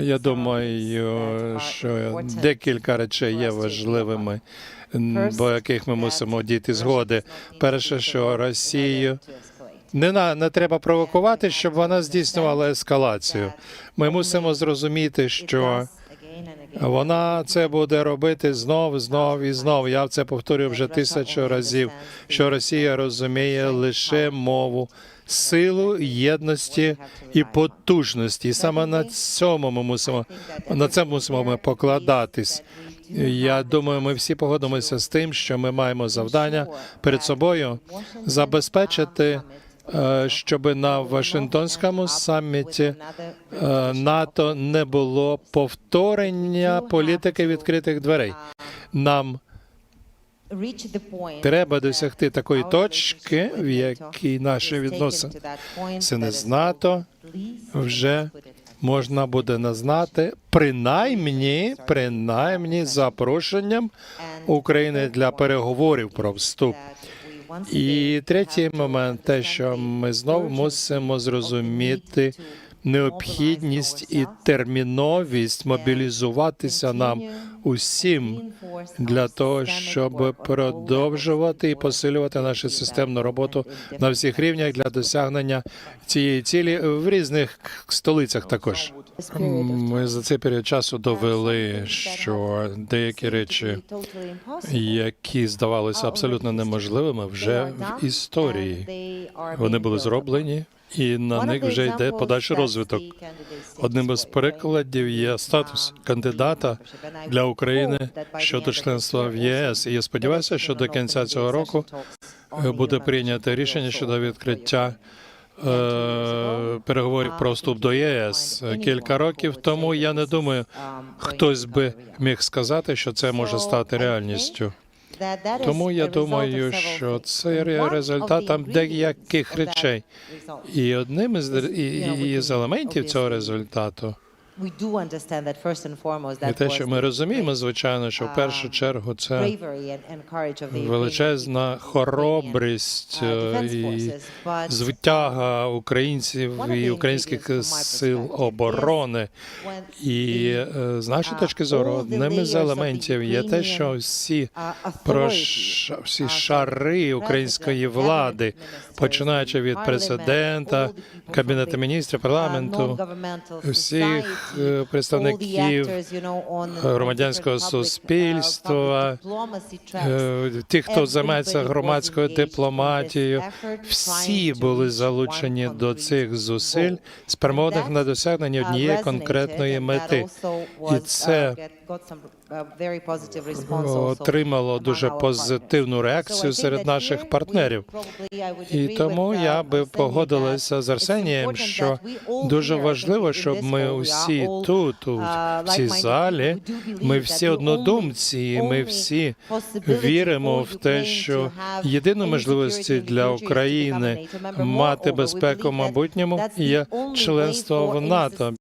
Я думаю, що декілька речей є важливими, бо яких ми мусимо діти згоди. Перше, що Росію не на не треба провокувати, щоб вона здійснювала ескалацію. Ми мусимо зрозуміти, що вона це буде робити знов, знов і знов. Я це повторюю вже тисячу разів. Що Росія розуміє лише мову, силу, єдності і потужності. І саме на цьому ми мусимо на це мусимо ми покладатись. Я думаю, ми всі погодимося з тим, що ми маємо завдання перед собою забезпечити, щоб на Вашингтонському саміті е, НАТО не було повторення політики відкритих дверей. Нам треба досягти такої точки, в якій наші відносини з НАТО вже можна буде назнати принаймні, принаймні запрошенням України для переговорів про вступ. І третій момент, те, що ми знову мусимо зрозуміти необхідність і терміновість мобілізуватися нам усім для того, щоб продовжувати і посилювати нашу системну роботу на всіх рівнях для досягнення цієї цілі в різних столицях. Також ми за цей період часу довели, що деякі речі, які здавалися абсолютно неможливими, вже в історії вони були зроблені. І на них вже йде подальший розвиток. Одним із прикладів є статус кандидата для України щодо членства в ЄС. І я сподіваюся, що до кінця цього року буде прийнято рішення щодо відкриття переговорів про вступ до ЄС. Кілька років тому я не думаю, хтось би міг сказати, що це може стати реальністю. Тому я думаю, що це є результатом деяких речей. І одним із елементів цього результату є те, що ми розуміємо, звичайно, що в першу чергу це величезна хоробрість е, і звитяга українців і українських сил оборони. І е, з нашої точки зору, одним із елементів є те, що всі про всі шари української влади, починаючи від президента, кабінету міністрів, парламенту, всіх е, представників громадянського суспільства, тих, ті, хто займається громадською дипломатією, всі були залучені до цих зусиль, спрямованих на досягнення однієї конкретної мети. І це отримало дуже позитивну реакцію серед наших партнерів. І тому я би погодилася з Арсенієм, що дуже важливо, щоб ми усі тут, у цій залі, ми всі однодумці, і ми всі віримо в те, що єдина можливості для України мати безпеку в майбутньому є членство в НАТО.